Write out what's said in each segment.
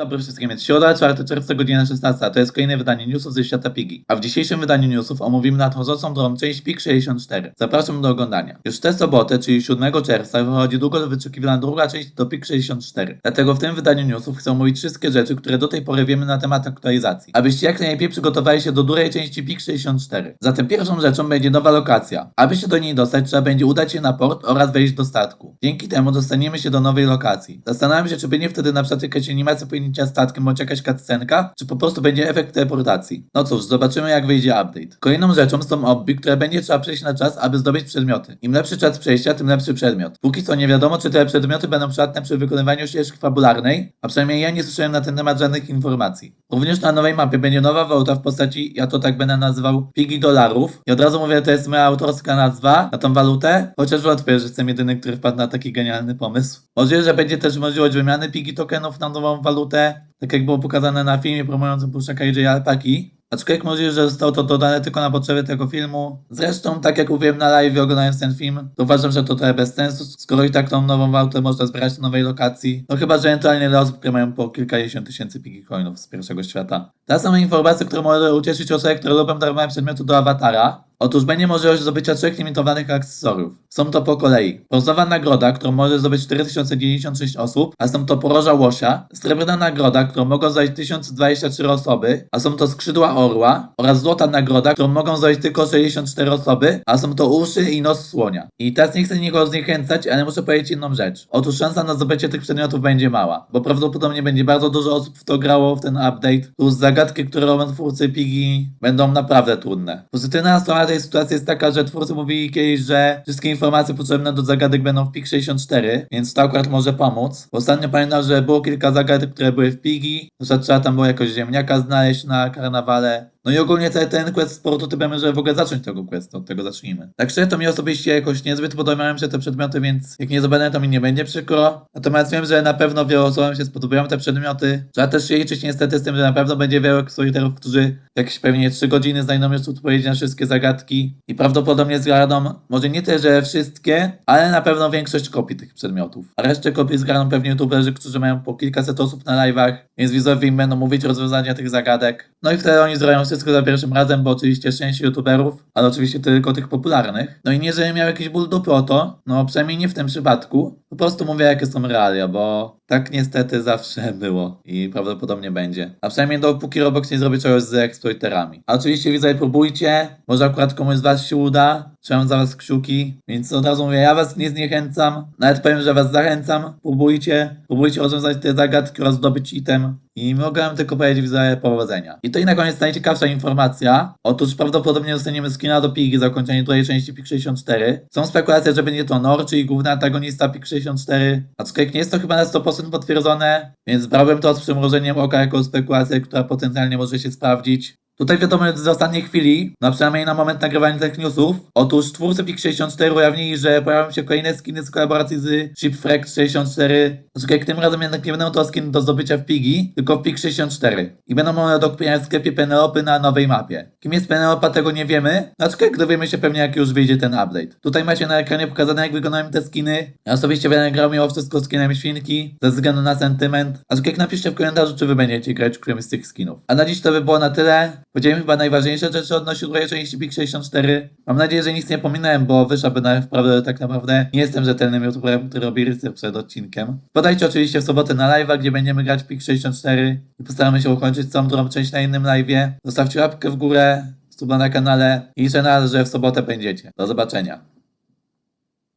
dobry wszystkim, więc środa, 4 czerwca, godzina 16, a to jest kolejne wydanie newsów ze świata Pigi. A w dzisiejszym wydaniu newsów omówimy nadchodzącą drugą część PIG 64. Zapraszam do oglądania. Już tę sobotę, czyli 7 czerwca, wychodzi długo wyczekiwana druga część do PIG 64. Dlatego w tym wydaniu newsów chcę omówić wszystkie rzeczy, które do tej pory wiemy na temat aktualizacji, abyście jak najlepiej przygotowali się do drugiej części PIG 64. Zatem pierwszą rzeczą będzie nowa lokacja. Aby się do niej dostać, trzeba będzie udać się na port oraz wejść do statku. Dzięki temu dostaniemy się do nowej lokacji. Zastanawiam się, czy będzie wtedy na przykład jakaś animacja płynięcia statkiem, bądź jakaś cutscenka, czy po prostu będzie efekt teleportacji. No cóż, zobaczymy jak wyjdzie update. Kolejną rzeczą są obby, które będzie trzeba przejść na czas, aby zdobyć przedmioty. Im lepszy czas przejścia, tym lepszy przedmiot. Póki co nie wiadomo, czy te przedmioty będą przydatne przy wykonywaniu ścieżki fabularnej, a przynajmniej ja nie słyszałem na ten temat żadnych informacji. Również na nowej mapie będzie nowa waluta w postaci, ja to tak będę nazywał, pigi dolarów. I od razu mówię, to jest moja autorska nazwa na tą walutę, chociaż wątpię, że jestem jedyny, który wpadł na taki genialny pomysł. Możliwe, że będzie też możliwość wymiany pigi tokenów na nową walutę, tak jak było pokazane na filmie promującym puszczaka AJ Alpaki. Aczkolwiek możliwe, że zostało to dodane tylko na potrzeby tego filmu. Zresztą, tak jak mówiłem na live oglądając ten film, to uważam, że to trochę bez sensu, skoro i tak tą nową walutę można zbierać na nowej lokacji. No chyba, że ewentualnie dla osób, które mają po kilkadziesiąt tysięcy pigi coinów z pierwszego świata. Teraz są informacje, które może ucieszyć osoby, które lubią darowanie przedmiotu do awatara. Otóż będzie możliwość zdobycia trzech limitowanych akcesoriów. Są to po kolei. Brązowa nagroda, którą może zdobyć 4096 osób, a są to poroża łosia. Srebrna nagroda, którą mogą zdobyć 1024 osoby, a są to skrzydła orła. Oraz złota nagroda, którą mogą zdobyć tylko 64 osoby, a są to uszy i nos słonia. I teraz nie chcę nikogo zniechęcać, ale muszę powiedzieć jedną rzecz. Otóż szansa na zdobycie tych przedmiotów będzie mała, bo prawdopodobnie będzie bardzo dużo osób w to grało w ten update, plus zagadki, które robią twórcy Pigi będą naprawdę trudne. Pozytywna strona tej sytuacji jest taka, że twórcy mówili kiedyś, że wszystkie informacje potrzebne do zagadek będą w PIG 64, więc to akurat może pomóc. Bo Ostatnio pamiętam, że było kilka zagadek, które były w Pigi, na przykład trzeba tam było jakoś ziemniaka znaleźć na karnawale, no i ogólnie cały ten quest z prototypem, żeby w ogóle zacząć tego questa, od tego zacznijmy. Tak szczerze to mi osobiście jakoś niezbyt podobają się te przedmioty, więc jak nie zdobędę to mi nie będzie przykro. Natomiast wiem, że na pewno wielu osobom się spodobają te przedmioty. Trzeba też się liczyć niestety z tym, że na pewno będzie wielu storytellerów, którzy jakieś pewnie 3 godziny znajdą już odpowiedzi na wszystkie zagadki i prawdopodobnie zgarną, może nie te, że wszystkie, ale na pewno większość kopii tych przedmiotów. A resztę kopii zgarną pewnie youtuberzy, którzy mają po kilkaset osób na live'ach, więc widzowie im będą mówić rozwiązania tych zagadek. No i wtedy oni zrobią wszystko za pierwszym razem, bo oczywiście szczęście youtuberów, ale oczywiście tylko tych popularnych. No i nie, żebym miał jakiś ból dupy o to, no przynajmniej nie w tym przypadku. Po prostu mówię, jakie są realia, bo tak niestety zawsze było i prawdopodobnie będzie. A przynajmniej dopóki Roblox nie zrobi czegoś z exploiterami. A oczywiście widzę, próbujcie, może akurat komuś z was się uda, trzymam za was kciuki, więc od razu mówię, ja was nie zniechęcam, nawet powiem, że was zachęcam, próbujcie, próbujcie rozwiązać te zagadki oraz zdobyć item i mogę tylko powiedzieć widzę powodzenia. I to i na koniec najciekawsza informacja, otóż prawdopodobnie dostaniemy skina do Pigi zakończenie drugiej części PIG 64. Są spekulacje, że będzie to Nor, czyli główny antagonista PIG 64, aczkolwiek nie jest to chyba na 100% potwierdzone, więc brałbym to z przymrużeniem oka jako spekulację, która potencjalnie może się sprawdzić. Tutaj wiadomo z ostatniej chwili, no przynajmniej na moment nagrywania tych newsów, otóż twórcy PIK64 ujawnili, że pojawią się kolejne skiny z kolaboracji z Shipwreck 64. Znaczy tym razem jednak nie będą to skiny do zdobycia w Pigi, tylko w PIK64. I będą one do kupienia w sklepie Penelopy na nowej mapie. Kim jest Penelopa tego nie wiemy, aczkolwiek dowiemy się pewnie jak już wyjdzie ten update. Tutaj macie na ekranie pokazane jak wyglądają te skiny. Ja osobiście będę grał mimo wszystko skinem świnki, ze względu na sentyment. Aczkolwiek napiszcie w komentarzu, czy wy będziecie grać którymś z tych skinów. A na dziś to by było na tyle. Powiedziałem chyba najważniejsze rzeczy odnośnie drugiej części PIK 64. Mam nadzieję, że nic nie pominąłem, bo wyszłaby naprawdę tak naprawdę nie jestem rzetelnym youtuberem, który robi research przed odcinkiem. Podajcie oczywiście w sobotę na live'a, gdzie będziemy grać PIK 64 i postaramy się ukończyć całą drugą część na innym live'ie. Zostawcie łapkę w górę, suba na kanale i liczę na że w sobotę będziecie. Do zobaczenia.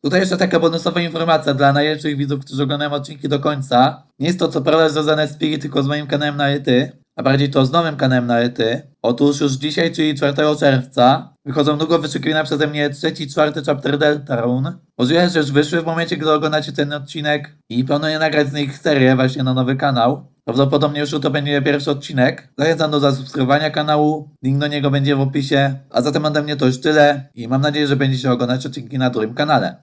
Tutaj jeszcze taka bonusowa informacja dla najlepszych widzów, którzy oglądają odcinki do końca. Nie jest to co prawda związane z Spirit, tylko z moim kanałem na Ety, a bardziej to z nowym kanałem na Ety. Otóż już dzisiaj, czyli 4 czerwca, wychodzą długo wyczekiwane przeze mnie trzeci, czwarty chapter Deltarune. Możliwe, że już wyszły w momencie, gdy oglądacie ten odcinek i planuję nagrać z nich serię właśnie na nowy kanał. Prawdopodobnie już to będzie pierwszy odcinek. Zachęcam do zasubskrybowania kanału, link do niego będzie w opisie. A zatem ode mnie to już tyle i mam nadzieję, że będziecie oglądać odcinki na drugim kanale.